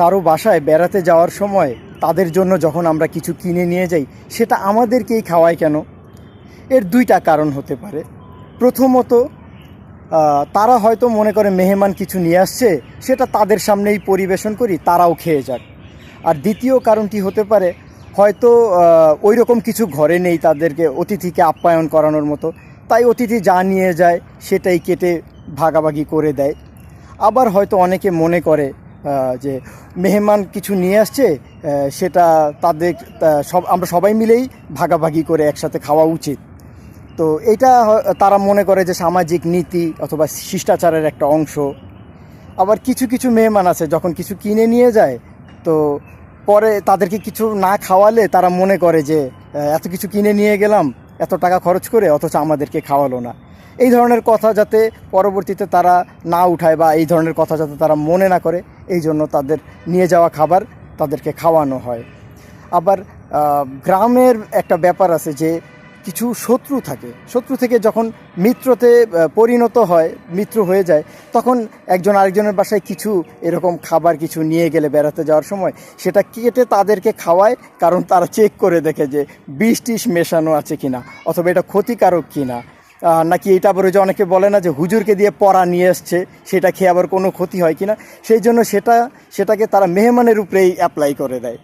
কারও বাসায় বেড়াতে যাওয়ার সময় তাদের জন্য যখন আমরা কিছু কিনে নিয়ে যাই, সেটা আমাদেরকেই খাওয়ায় কেন? এর দুইটা কারণ হতে পারে। প্রথমত তারা হয়তো মনে করে মেহমান কিছু নিয়ে আসছে, সেটা তাদের সামনেই পরিবেশন করি, তারাও খেয়ে যাক। আর দ্বিতীয় কারণটি হতে পারে, হয়তো ওই রকম কিছু ঘরে নেই তাদেরকে, অতিথিকে আপ্যায়ন করানোর মতো। তাই অতিথি যা নিয়ে যায়, সেটাই কেটে ভাগাভাগি করে দেয়। আবার হয়তো অনেকে মনে করে যে মেহমান কিছু নিয়ে আসছে সেটা তাদের সব, আমরা সবাই মিলেই ভাগাভাগি করে একসাথে খাওয়া উচিত। তো এটা তারা মনে করে যে সামাজিক নীতি অথবা শিষ্টাচারের একটা অংশ। আবার কিছু কিছু মেহমান আছে, যখন কিছু কিনে নিয়ে যায়, তো পরে তাদেরকে কিছু না খাওয়ালে তারা মনে করে যে এত কিছু কিনে নিয়ে গেলাম এত টাকা খরচ করে অথচ আমাদেরকে খাওয়ালো না। এই ধরনের কথা যাতে পরবর্তীতে তারা না উঠায় বা এই ধরনের কথা যাতে তারা মনে না করে, এই জন্য তাদের নিয়ে যাওয়া খাবার তাদেরকে খাওয়ানো হয়। আবার গ্রামের একটা ব্যাপার আছে যে কিছু শত্রু থাকে। শত্রু থেকে যখন মিত্রতে পরিণত হয়, মিত্র হয়ে যায়, তখন একজন আরেকজনের বাসায় কিছু এরকম খাবার কিছু নিয়ে গেলে বেড়াতে যাওয়ার সময়, সেটা কেটে তাদেরকে খাওয়ায়, কারণ তারা চেক করে দেখে যে বিষ টিস মেশানো আছে কিনা, অথবা এটা ক্ষতিকারক কিনা। নাকি এটা আবার যে অনেকে বলে না যে হুজুরকে দিয়ে পড়া নিয়ে এসছে, সেটা খেয়ে আবার কোনো ক্ষতি হয় কিনা? সেই জন্য সেটা, সেটাকে তারা মেহমানের উপরেই অ্যাপ্লাই করে দেয়।